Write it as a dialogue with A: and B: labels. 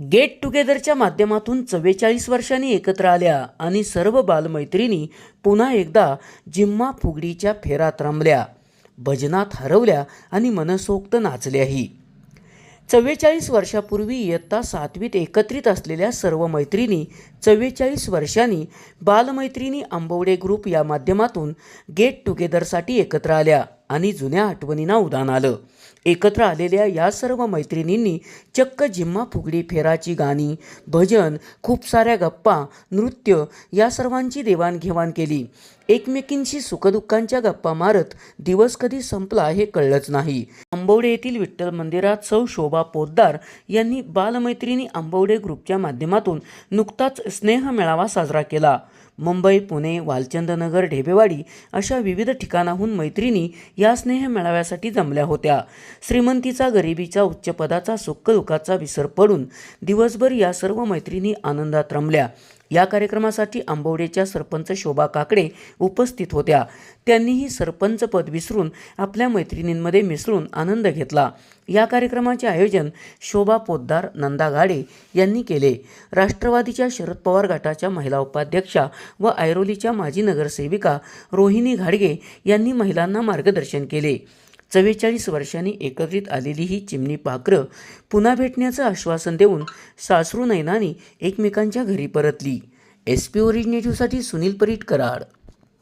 A: Gate टुगेदरच्या माध्यमातून चव्वेचाळीस वर्षांनी एकत्र आल्या आणि सर्व बालमैत्रिणी पुन्हा एकदा जिम्मा फुगडीच्या फेरात रमल्या. भजनात हरवल्या आणि मनसोक्त नाचल्याही. चव्वेचाळीस वर्षापूर्वी इयत्ता सातवीत एकत्रित असलेल्या सर्व मैत्रिणी चव्वेचाळीस वर्षांनी बालमैत्रिणी आंबवडे ग्रुप या माध्यमातून गेट टुगेदरसाठी एकत्र आल्या आणि जुन्या आठवणींना उदान आलं. एकत्र आलेल्या या सर्व मैत्रिणींनी चक्क जिम्मा फुगडी फेराची गाणी भजन खूप साऱ्या गप्पा नृत्य या सर्वांची देवाणघेवाण केली. एकमेकींशी सुखदुःखांच्या गप्पा मारत दिवस कधी संपला हे कळलंच नाही. आंबवडे येथील विठ्ठल मंदिरात सौ शोभा पोद्दार यांनी बालमैत्रिणी आंबवडे ग्रुपच्या माध्यमातून नुकताच स्नेह मेळावा साजरा केला. मुंबई पुणे वालचंदनगर ढेबेवाडी अशा विविध ठिकाणाहून मैत्रिणी या स्नेह मेळाव्यासाठी जमल्या होत्या. श्रीमंतीचा गरिबीचा उच्चपदाचा सुखदुःखाचा विसर पडून दिवसभर या सर्व मैत्रिणी आनंदात रमल्या. या कार्यक्रमासाठी आंबवडेच्या सरपंच शोभा काकडे उपस्थित होत्या. त्यांनीही सरपंच पद विसरून आपल्या मैत्रिणींमध्ये मिसळून आनंद घेतला. या कार्यक्रमाचे आयोजन शोभा पोद्दार नंदा गाडे यांनी केले. राष्ट्रवादीच्या शरद पवार गटाच्या महिला उपाध्यक्षा व ऐरोलीच्या माजी नगरसेविका रोहिणी घाडगे यांनी महिलांना मार्गदर्शन केले. चव्वेचाळीस वर्षांनी एकत्रित आलेली ही चिमणी पाखरं पुन्हा भेटण्याचं आश्वासन देऊन सासरू नैनानी एकमेकांच्या घरी परतली. एस पी ओरिजिनेटिव्हसाठी सुनील परीट कराड.